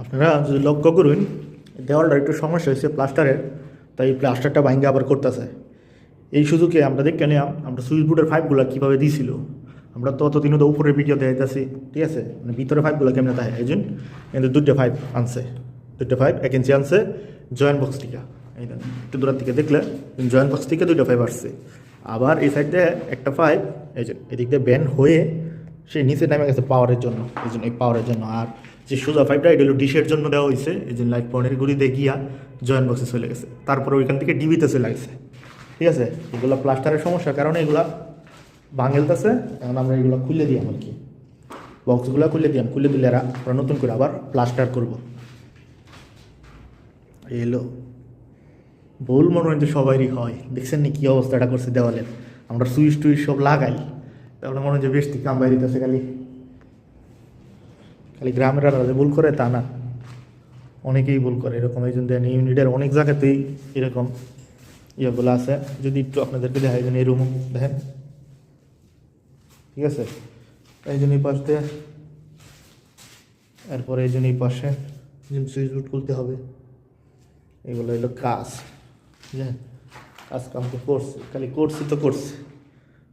আপনারা যদি লক্ষ্য করুন, দেওয়ালটা একটু সমস্যা হয়েছে প্লাস্টারের, তাই এই প্লাস্টারটা ভাঙ্গে আবার করতেছে। এই সুযোগে আমরা দেখে নিলাম, আমরা সুইচ বোর্ডের পাইপগুলো কীভাবে দিয়েছিল আমরা তো অতদিনও তো উপরের ভিডিও দেখাইতেছি, ঠিক আছে? মানে ভিতরে পাইপগুলো কেমনে দেয় এই জন্য কিন্তু দুটো পাইপ আনছে দুটো পাইপ এক ইঞ্চি আনছে জয়েন্ট বক্স এই দেন একটু দূরের থেকে দেখলে জয়েন্ট বক্স থেকে দুটো পাইপ আসছে। আবার এই সাইড দিয়ে একটা পাইপ এই যে, এদিক দিয়ে ব্যান্ড হয়ে সে নিচে নেমে গেছে পাওয়ারের জন্য, এই জন্য, এই পাওয়ারের জন্য। আর যে সোজা পাইপটা এটা হলো ডিশের জন্য দেওয়া হয়েছে এই জন্য লাইট পয়েন্টের গুড়িতে গিয়া জয়েন্ট বক্সে চলে গেছে। তারপরে ওইখান থেকে ডিবিতে চলে গেছে। ঠিক আছে? এগুলো প্লাস্টারের সমস্যার কারণে এগুলা ভাঙেলতেছে, এখন আমরা এগুলো খুলে দিই আর কি বক্সগুলো খুলে দিলাম খুলে দিলে এরা, আমরা নতুন করে আবার প্লাস্টার করব। এলো। ভুল মনে হয় যে সবারই হয়। দেখছেন নি কী অবস্থাটা করছে দেওয়ালের আমরা সুইচ টুইচ সব লাগাই। তারপরে মনে হয় যে বেশ কাম বাইরে দিতেছে খালি। খালি গ্রামের আর ভুল করে তা না। অনেকেই ভুল করে, এরকম এই জন্য ইউনিটের অনেক জায়গাতেই এরকম ইয়েগুলো আছে। যদি একটু আপনাদেরকে দেখাই দেন এই রুম দেখেন। ঠিক আছে? এই জন্য এই পাশ, এরপরে এই জন্য পাশে সুইচ বোর্ড খুলতে হবে। এগুলো হলো কাজ। বুঝলেন কাজ কাম তো করছি, খালি করছি তো করছি।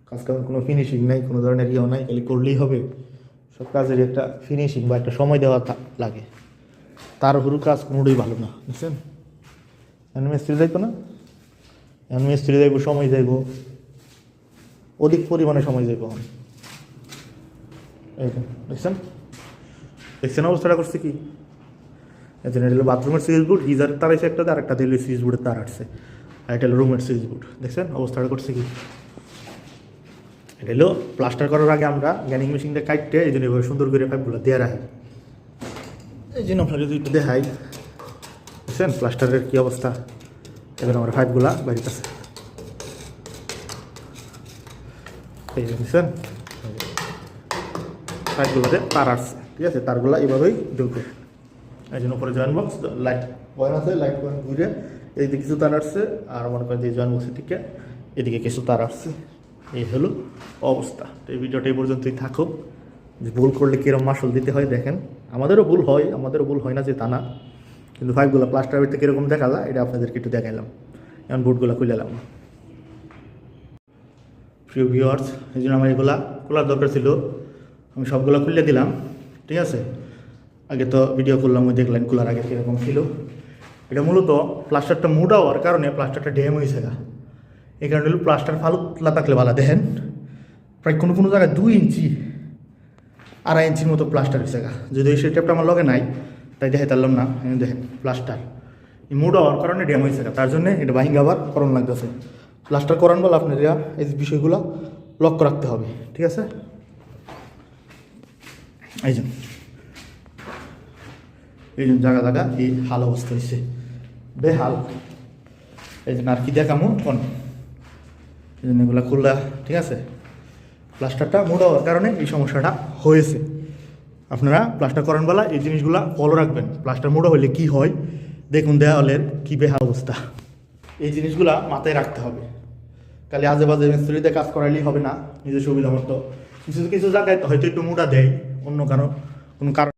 কাজ কাম কোনো ফিনিশিং নাই, কোনো ধরনের ইয়েও নাই, খালি করলেই হবে। সব কাজের একটা ফিনিশিং বা একটা সময় দেওয়া লাগে। তার উপরও কাজ কোনোটাই ভালো না, বুঝছেন? এখন মিস্ত্রি যাইতো না? এখন মিস্ত্রি যাইব সময় যাইব অধিক পরিমাণে সময় যাইব এই দেখছেন? দেখছেন অবস্থাটা করছে কি? এটা বাথরুমের সুইচ বোর্ড গিজারের তার আছে একটা, আর একটা দিলে সুইচ বোর্ডের তার আসছে আর এটা রুমের সুইচ বোর্ড দেখছেন? অবস্থাটা করছে কি? এটা হলো প্লাস্টার করার আগে আমরা গ্যানিং মেশিনটা কাটতে এই জন্য এভাবে সুন্দর করে পাইপগুলো দেওয়া রাখি। এই জন্য আপনারা যদি একটু দেখাই। দেখছেন প্লাস্টারের কী অবস্থা? এবার আমার পাইপগুলা বাড়িতেছে। এই যে দেখছেন পাইপগুলোতে তার আসছে ঠিক আছে? তারগুলো এভাবেই ঢুকবে এই জন্য উপরে জয়েন্ট বক্স লাইট পয়েন্ট আছে লাইট পয়েন্ট ঘুরে এদিকে কিছু তার আসছে আর মনে করেন যে জয়েন্ট বক্সের থেকে এদিকে কিছু তার আসছে। এই হলো অবস্থা। তো এই ভিডিওটা এই পর্যন্তই থাকুক। যে ভুল করলে কীরকম মাসল দিতে হয় দেখেন। আমাদেরও ভুল হয়, আমাদেরও ভুল হয় না যে তা না। কিন্তু ফাইভগুলো প্লাস্টার ভিতরে কীরকম দেখা যায়, এটা আপনাদেরকে একটু দেখাইলাম। এখন বুটগুলো খুলে এলাম। প্রিয় ভিউয়ার্স এই জন্য আমার এগুলা খোলার দরকার ছিল। আমি সবগুলো খুলে দিলাম, ঠিক আছে? আগে তো ভিডিও করলাম, ওই দেখলেন খোলার আগে কীরকম ছিল। এটা মূলত প্লাস্টারটা মোটা হওয়ার কারণে প্লাস্টারটা ড্যাম হয়েছে গা। কারণে হলো প্লাস্টার ফালুতলা থাকলে ভালো দেখেন। প্রায় কোনো কোনো জায়গায় দুই ইঞ্চি, আড়াই ইঞ্চির মতো প্লাস্টার হয়েছে গা। যদি ওই সেটআপটা আমার লগে নাই, তাই দেখে তারলাম না দেখেন প্লাস্টার এই মোটা হওয়ার কারণে ড্যাম হয়েছে গা। তার জন্য এটা বাহিঙ্গ আবার করণ লাগতেছে। প্লাস্টার করান বলে আপনার এই বিষয়গুলো লক্ষ্য রাখতে হবে, ঠিক আছে? এই জন্য এই জন্য জায়গা জায়গা, এই হাল অবস্থা হয়েছে বেহাল। এই জন্য আর কি দেখামো, কোন? এই জন্য এগুলো খুললা, ঠিক আছে? প্লাস্টারটা মোটা হওয়ার কারণে এই সমস্যাটা হয়েছে। আপনারা প্লাস্টার করান বেলা এই জিনিসগুলা ফলো রাখবেন। প্লাস্টার মোটা হলে কি হয়? দেখুন দেওয়ালের কি বেহা অবস্থা। এই জিনিসগুলা মাথায় রাখতে হবে। খালি আজে বাজে মিস্ত্রিতে কাজ করাইলেই হবে না নিজের সুবিধা মতো কিছু কিছু জায়গায় হয়তো একটু মোটা দেয়, অন্য কারও কোনো কারণ